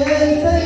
Yes,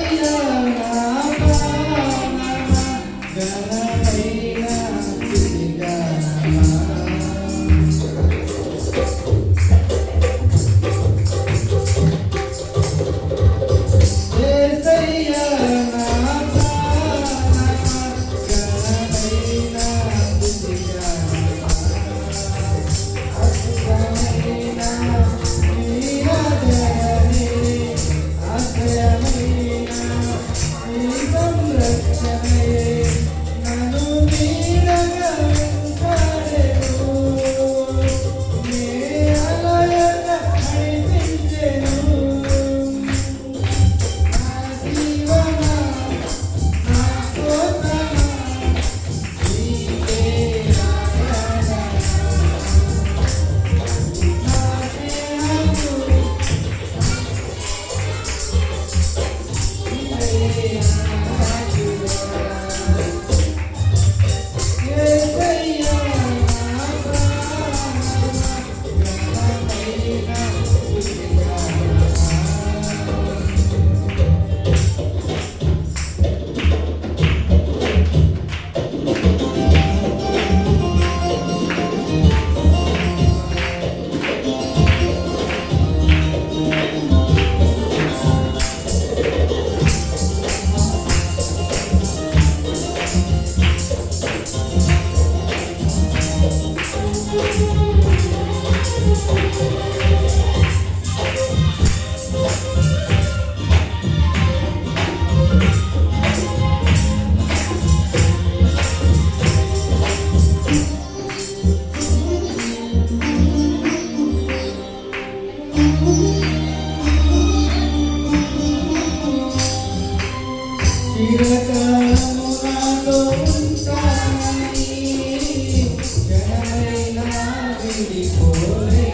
Thank you.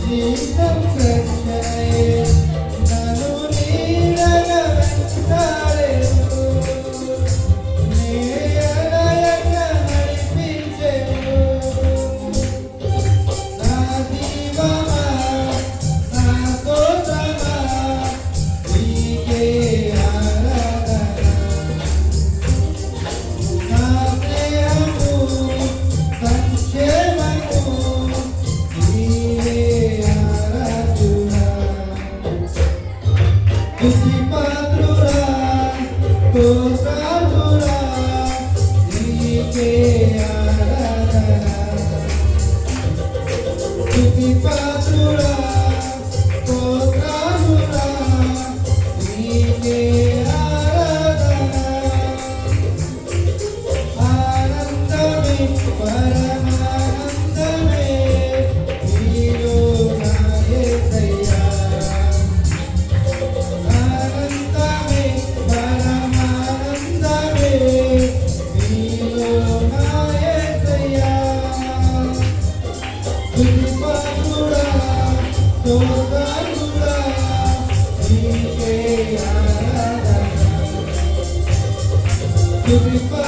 జీవితం కట్టయే నన్ను నీడల వెంట Keep on. Give me